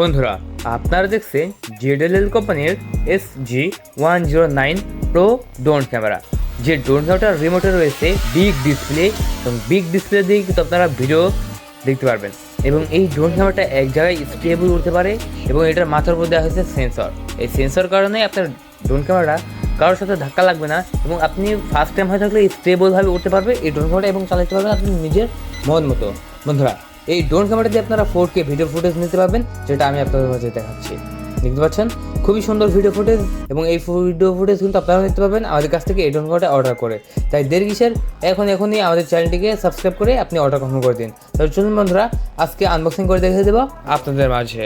বন্ধুরা, আপনারা দেখছেন জেডএলএল কোম্পানির S G one zero nine pro drone camera যে ড্রোন ক্যামেরাটার রিমোটে রয়েছে বিগ ডিসপ্লে এবং বিগ ডিসপ্লে দিয়ে কিন্তু আপনারা ভিডিও দেখতে পারবেন। এবং এই ড্রোন ক্যামেরাটা এক জায়গায় স্টেবল উঠতে পারে এবং এটার মাথার উপর দেওয়া হয়েছে সেন্সর এই সেন্সর কারণে আপনার ড্রোন ক্যামেরাটা কারোর সাথে ধাক্কা লাগবে না এবং আপনি ফার্স্ট টাইম হয়ে থাকলে স্টেবলভাবে উঠতে পারবে, এই ড্রোন ক্যামেরা এবং চালাতে পারবেন আপনি নিজের মন মতো। বন্ধুরা এই ড্রোন ক্যামেরা দিয়ে আপনারা ফোর কে ভিডিও ফুটেজ নিতে পারবেন, যেটা আমি আপনাদের মাঝে দেখাচ্ছি। দেখতে পাচ্ছেন? খুবই সুন্দর ভিডিও ফুটেজ এবং এই ভিডিও ফুটেজ কিন্তু আপনারা দেখতে পাবেন আমাদের কাছ থেকে এই ড্রোন ক্যামেরাটা অর্ডার করে। তাই দেরি কিসের? এখন, এখনই আমাদের চ্যানেলটিকে সাবস্ক্রাইব করে আপনি অর্ডার কনফার্ম করে দিন। তাহলে চলুন বন্ধুরা, আজকে আনবক্সিং করে দেখে দেবো আপনাদের মাঝে।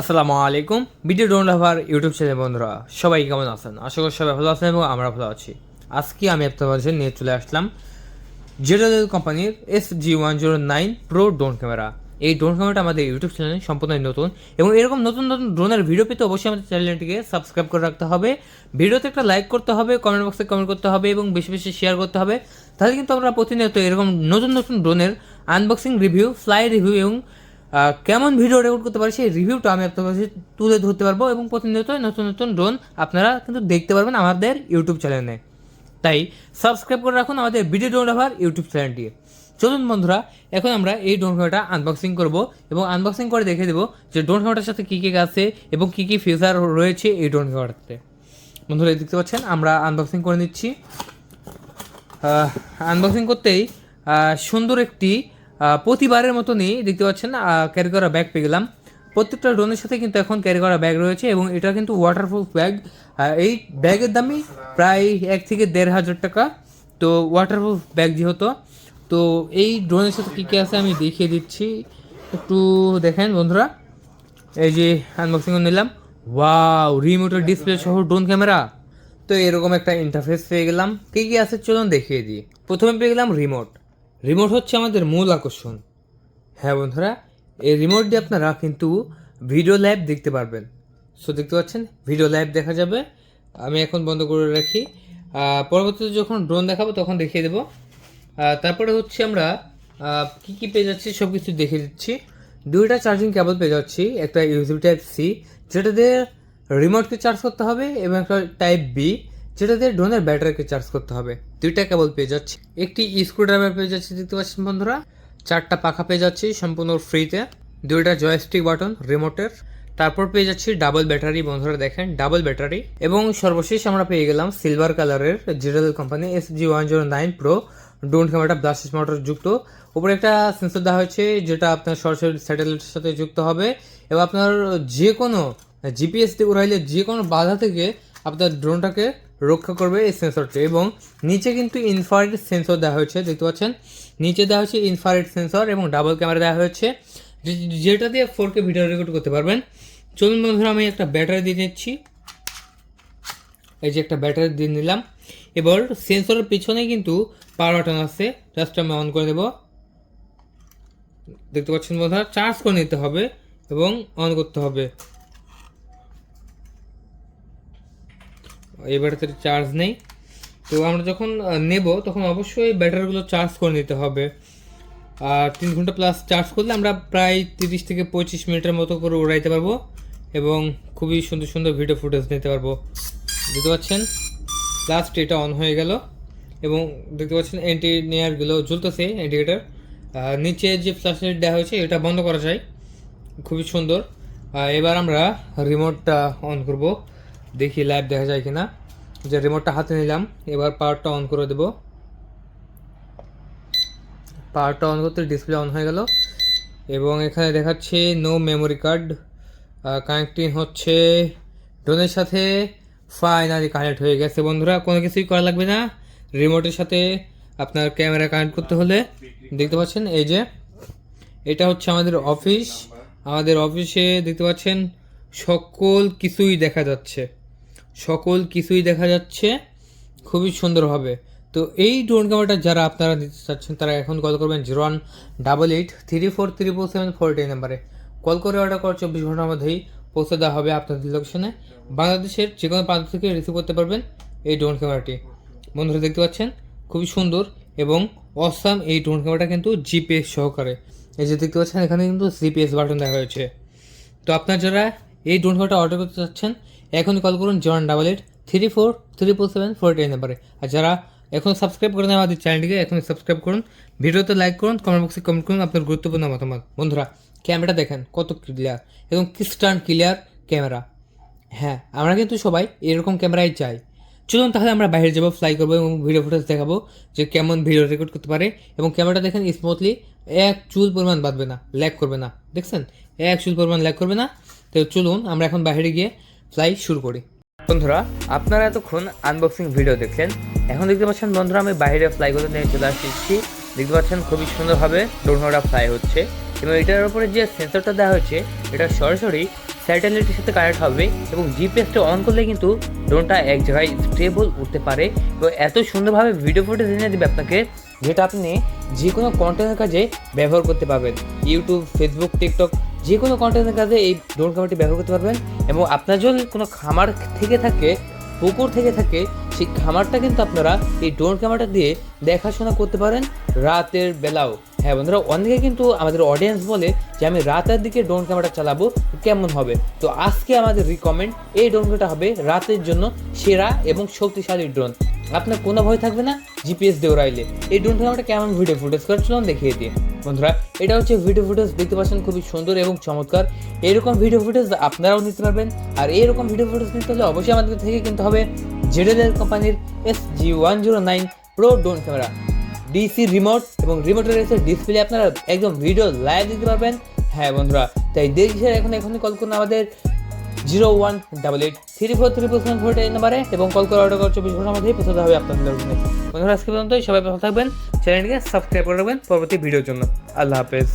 আসসালামু আলাইকুম video drone lover YouTube channel বন্ধুরা, সবাই কেমন আছেন? আশা করি সবাই ভালো আছেন এবং আমরা ভালো আছি। আজকে আমি আপনাদের মাঝে নিয়ে চলে আসলাম জেডাল কোম্পানির S G one zero nine pro drone camera এই ড্রোন ক্যামেরাটা আমাদের ইউটিউব চ্যানেলে সম্পূর্ণই নতুন এবং এরকম নতুন নতুন ড্রোনের ভিডিও পেতে অবশ্যই আমাদের চ্যানেলটিকে সাবস্ক্রাইব করে রাখতে হবে। ভিডিওতে একটা লাইক করতে হবে কমেন্ট বক্সে কমেন্ট করতে হবে এবং বেশি বেশি শেয়ার করতে হবে। তাহলে কিন্তু আমরা প্রতিনিয়ত এরকম নতুন নতুন ড্রোনের আনবক্সিং রিভিউ ফ্লাই রিভিউ এবং কেমন ভিডিও রেকর্ড করতে পারি সেই রিভিউটা আমি আপনার কাছে তুলে ধরতে পারব এবং প্রতিনিয়ত নতুন নতুন ড্রোন আপনারা কিন্তু দেখতে পারবেন আমাদের ইউটিউব চ্যানেলে তাই সাবস্ক্রাইব করে রাখুন আমাদের ভিডিও ড্রোন লাভার ইউটিউব চ্যানেলটি চলুন বন্ধুরা, এখন আমরা এই ড্রোন ক্যামেরাটা আনবক্সিং করব এবং আনবক্সিং করে দেখে দেবো যে ড্রোন ক্যামেরাটার সাথে কী কী আছে এবং কী কী ফিচার রয়েছে এই ড্রোন ক্যামেরাতে বন্ধুরা দেখতে পাচ্ছেন, আমরা আনবক্সিং করে নিচ্ছি। আনবক্সিং করতেই সুন্দর একটি প্রতিবারের মতনই দেখতে পাচ্ছেন ক্যারি করা ব্যাগ পেয়ে গেলাম। প্রত্যেকটা ড্রোনের সাথে কিন্তু এখন ক্যারি করা ব্যাগ রয়েছে এবং এটা কিন্তু ওয়াটারপ্রুফ ব্যাগ এই ব্যাগের দামই প্রায় এক থেকে দেড় হাজার টাকা। তো ওয়াটারপ্রুফ ব্যাগ যেহেতু, তো এই ড্রোনের সাথে কী কী আছে আমি দেখিয়ে দিচ্ছি। একটু দেখেন বন্ধুরা, এই যে আনবক্সিং নিলাম। ওয়াও রিমোটের ডিসপ্লে সহ ড্রোন ক্যামেরা তো এরকম একটা ইন্টারফেস পেয়ে গেলাম। কী কী আছে চলুন দেখিয়ে দিই। প্রথমে পেয়ে গেলাম রিমোট রিমোট হচ্ছে আমাদের মূল আকর্ষণ। হ্যাঁ বন্ধুরা এই রিমোট দিয়ে আপনারা কিন্তু ভিডিও লাইভ দেখতে পারবেন। সো দেখতে পাচ্ছেন ভিডিও লাইভ দেখা যাবে। আমি এখন বন্ধ করে রাখি। পরবর্তীতে যখন ড্রোন দেখাবো, তখন দেখিয়ে দেবো। তারপরে হচ্ছে আমরা কি কি পেয়ে যাচ্ছি সব কিছু দেখে দিচ্ছি। দুইটা চার্জিং কেবল পেয়ে যাচ্ছি, একটা ইউজিবি টাইপ সি যেটা দিয়ে রিমোটকে চার্জ করতে হবে, এবং একটা টাইপ বি যেটা দিয়ে ড্রোনের ব্যাটারিকে চার্জ করতে হবে। দুইটা কেবল পেয়ে যাচ্ছি। একটি স্ক্রু ড্রাইভার পেয়ে যাচ্ছি, দেখতে পাচ্ছেন বন্ধুরা। চারটা পাখা পেয়ে যাচ্ছি সম্পূর্ণ ফ্রিতে। দুইটা জয়স্টিক বাটন রিমোটের তারপর পেয়ে যাচ্ছি ডাবল ব্যাটারি বন্ধুরা দেখেন ডাবল ব্যাটারি এবং সর্বশেষ আমরা পেয়ে গেলাম সিলভার কালারের ZLL company S G one zero nine pro drone ক্যামেরাটা ব্লাস্টিস মোটর যুক্ত। উপরে একটা সেন্সর দেওয়া হয়েছে, যেটা আপনার সরাসরি স্যাটেলাইটের সাথে যুক্ত হবে। এবং আপনার যে কোনো জিপিএস দিয়ে উড়াইলে যে কোনো বাধা থেকে আপনার ড্রোনটাকে রক্ষা করবে এই সেন্সরটি এবং নিচে কিন্তু ইনফ্রারেড সেন্সর দেওয়া হয়েছে, দেখতে পাচ্ছেন? নিচে দেওয়া হয়েছে ইনফ্রারেড সেন্সর এবং ডাবল ক্যামেরা দেওয়া হয়েছে। যেটা দিয়ে ফোর কে ভিডিও রেকর্ড করতে পারবেন। চলুন বন্ধুরা, আমি একটা ব্যাটারি দিয়ে নিচ্ছি। এই যে একটা ব্যাটারি দিয়ে নিলাম। এবার সেন্সরের পিছনে কিন্তু পাওয়ার বাটন আছে। জাস্ট আমি অন করে দেবো। দেখতে পাচ্ছেন বন্ধুরা চার্জ করে নিতে হবে এবং অন করতে হবে। এই ব্যাটারিতে চার্জ নেই। তো আমরা যখন নেব, তখন অবশ্যই ব্যাটারিগুলো চার্জ করে নিতে হবে। আর তিন ঘণ্টা প্লাস চার্জ করলে আমরা প্রায় তিরিশ থেকে পঁচিশ মিনিটের মতো করে উড়াইতে পারব এবং খুবই সুন্দর সুন্দর ভিডিও ফুটেজ নিতে পারব। দেখতে পাচ্ছেন লাস্ট এটা অন হয়ে গেল এবং দেখতে পাচ্ছেন এন্টিনিয়ারগুলো জ্বলতেছে ইন্ডিকেটার নিচে যে ফ্ল্যাশ লাইট দেওয়া হয়েছে, এটা বন্ধ করা যায়। খুবই সুন্দর। এবার আমরা রিমোটটা অন করব। দেখি লাইভ দেখা যায় কিনা। যে রিমোটটা হাতে নিলাম, এবার পাওয়ারটা অন করে দেব। পাওয়ারটা অন করতে ডিসপ্লে অন হয়ে গেল। এবং এখানে দেখাচ্ছে নো মেমোরি কার্ড কানেক্টিং হচ্ছে ড্রোনের সাথে। ফাইনালি কানেক্ট হয়ে গেছে বন্ধুরা, কোনো কিছুই করা লাগবে না। রিমোটের সাথে আপনার ক্যামেরা কানেক্ট করতে হলে। দেখতে পাচ্ছেন, এই যে। এটা হচ্ছে আমাদের অফিস আমাদের অফিসে দেখতে পাচ্ছেন, সকল কিছুই দেখা যাচ্ছে। সকল কিছুই দেখা যাচ্ছে। খুবই সুন্দরভাবে তো এই ড্রোন ক্যামেরাটা যারা আপনারা নিতে চাচ্ছেন, তারা এখন কল করবেন zero one double eight three four three four seven four এই নাম্বারে কল করে অর্ডার করার চব্বিশ ঘণ্টার মধ্যেই পৌঁছে দেওয়া হবে আপনাদের লোকেশনে বাংলাদেশের যে কোনো প্রান্ত থেকে রিসিভ করতে পারবেন এই ড্রোন ক্যামেরাটি বন্ধুরা, দেখতে পাচ্ছেন? খুবই সুন্দর এবং অসাম এই ড্রোন ক্যামেরাটা কিন্তু জিপিএস সহকারে। এই যে দেখতে পাচ্ছেন, এখানে কিন্তু জিপিএস বাটন দেখা হয়েছে তো আপনার যারা এই ড্রোন ক্যামেরাটা অর্ডার করতে চাচ্ছেন, এখনই কল করুন জন double eight three four three four seven four eight নাম্বারে। আর যারা এখন সাবস্ক্রাইব করে করেন আমাদের চ্যানেলটিকে, এখনই সাবস্ক্রাইব করুন। ভিডিওতে লাইক করুন কমেন্ট বক্সে কমেন্ট করুন, আপনার গুরুত্বপূর্ণ মতামত। বন্ধুরা ক্যামেরাটা দেখেন, কত ক্লিয়ার এবং ক্রিস্টান ক্লিয়ার ক্যামেরা হ্যাঁ আমরা কিন্তু সবাই এরকম ক্যামেরাই চাই। চলুন তাহলে আমরা বাইরে যাব ফ্লাই করব এবং ভিডিও ফুটেজ দেখাবো যে কেমন ভিডিও রেকর্ড করতে পারে। এবং ক্যামেরাটা দেখেন স্মুথলি এক চুল পরিমাণ বাঁধবে না ল্যাগ করবে না। দেখছেন? এক চুল পরিমাণ ল্যাগ করবে না। তো চলুন আমরা এখন বাইরে গিয়ে ফ্লাই শুরু করি। বন্ধুরা, আপনারা এতক্ষণ আনবক্সিং ভিডিও দেখলেন। এখন দেখতে পাচ্ছেন, বন্ধুরা, আমি বাইরে ফ্লাই করতে নিয়ে চলে আসছি। দেখতে পাচ্ছেন, খুবই সুন্দরভাবে ড্রোনটা ফ্লাই হচ্ছে এবং এটার উপরে যে সেন্সরটা দেওয়া হয়েছে, এটা সরাসরি স্যাটেলাইটের সাথে কানেক্ট হবে এবং জিপিএসটা অন করলে কিন্তু ড্রোনটা এক জায়গায় স্টেবল উঠতে পারে। এবং এত সুন্দরভাবে ভিডিও ফুটেজ এনে দেবে আপনাকে, যেটা আপনি যে কোনো কন্টেন্টের কাজে ব্যবহার করতে পারবেন। ইউটিউব ফেসবুক টিকটক যে কোনো কন্টেন্টের কাজে এই ড্রোন ক্যামেরাটি ব্যবহার করতে পারবেন এবং আপনার যদি কোনো খামার থেকে থাকে, পুকুর থেকে থাকে, সেই খামারটা কিন্তু আপনারা এই ড্রোন ক্যামেরাটা দিয়ে দেখাশোনা করতে পারেন রাতের বেলাও। হ্যাঁ বন্ধুরা, অনেকে কিন্তু আমাদের অডিয়েন্স বলে যে, আমি রাতের দিকে ড্রোন ক্যামেরা চালাবো, কেমন হবে? তো আজকে আমাদের রিকমেন্ড এই ড্রোন ক্যামেরাটা হবে রাতের জন্য সেরা এবং শক্তিশালী ড্রোন আপনার কোনো ভয় থাকবে না জিপিএস দিয়ে উড়াইলে এই ড্রোন ক্যামেরাটা কেমন ভিডিও ফুটেজ করে চলুন দেখিয়ে দিই। বন্ধুরা, এটা হচ্ছে ভিডিও ফুটেজ দেখতে পাচ্ছেন খুবই সুন্দর এবং চমৎকার। এরকম ভিডিও ফুটেজ আপনারাও নিতে পারবেন, আর এরকম ভিডিও ফুটেজ নিতে হলে অবশ্যই আমাদের থেকে কিনতে হবে ZLL company S G one zero nine pro drone camera DC remote এবং রিমোটের এসে ডিসপ্লে আপনারা একদম ভিডিও লাইভ দিতে পারবেন। হ্যাঁ বন্ধুরা, তাই দেখছি এখন এখনই কল করুন আমাদের। Zero one double eight three four three four seven four এই নাম্বারে এবং কল করে অর্ডার করার চব্বিশ ঘণ্টার মধ্যেই পৌঁছাতে হবে আপনাদের জন্য বন্ধুরা, আজকে পর্যন্ত সবাই ভালো থাকবেন। চ্যানেলটিকে সাবস্ক্রাইব করে রাখবেন। পরবর্তী ভিডিওর জন্য। আল্লাহ হাফেজ।